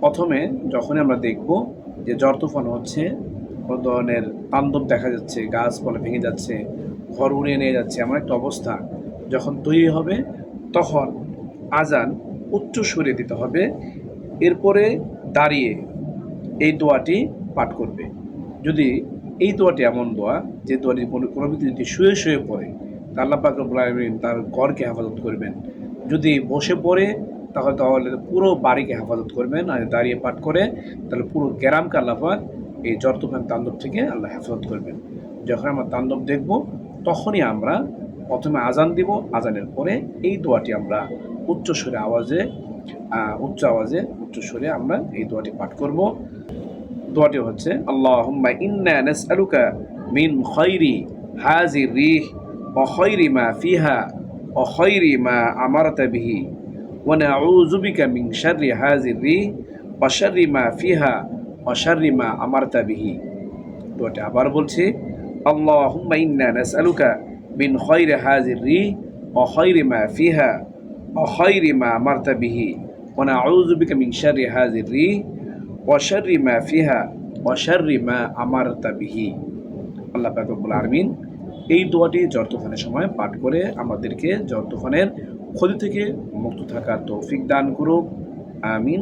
প্রথমে যখনই আমরা দেখব যে জ্বর তুফান হচ্ছে, কোনো ধরনের তাণ্ডব দেখা যাচ্ছে, গাছপালা ভেঙে যাচ্ছে, ঘর উড়িয়ে নিয়ে যাচ্ছে, এমন একটা অবস্থা যখন তৈরি হবে, তখন আজান উচ্চ সুরে দিতে হবে। এরপরে দাঁড়িয়ে এই দোয়াটি পাঠ করবে। যদি এই দোয়াটি এমন দোয়া, যে দোয়াটি কোনো ব্যক্তি যদি শুয়ে শুয়ে পড়ে আল্লাহ পাক তার ঘরকে হেফাজত করবেন। যদি বসে পড়ে তাহলে তাহলে পুরো বাড়িকে হেফাজত করবেন, আর দাঁড়িয়ে পাঠ করে তাহলে পুরো গ্রামকে আল্লাহ পাক এই জ্বর তুফান তাণ্ডব থেকে আল্লাহ হেফাজত করবেন। যখন আমরা তাণ্ডব দেখব, তখনই আমরা প্রথমে আজান দিব, আজানের পরে এই দোয়াটি আমরা উচ্চ সুরে আওয়াজে উচ্চ আওয়াজে, উচ্চ সুরে আমরা এই দোয়াটি পাঠ করব। দোয়াটি হচ্ছে, আল্লাহুম্মা ইন্না মিন খায়রি হাযি রিহ খায়রি মা ফিহা খায়রি মা আমারতা বিহি। ওয়া নাউযু বিকা মিন শাররি হাযি রিহ ওয়া শাররি মা ফিহা ওয়া শাররি মা আমারতা বিহি দোয়াটি আবার বলছি আল্লাহুম্মা ইন্না নাসআলুকা মিন খায়রি হাযি রিহ ওয়া খায়রি মা ফিহা ওয়া খায়রি মা আমারতা বিহি ওয়া নাউযু বিকা মিন শাররি হাযি রিহ ওয়াশারি মা ফিহা ওয়াশারি মা আমারতা বিহি আল্লাহ পাক রব্বুল আলামিন এই দোয়াটি জ্বর তুফানের সময় পাঠ করে আমাদেরকে জ্বর তুফানের ক্ষতি থেকে মুক্ত থাকার তৌফিক দান করুক। আমিন।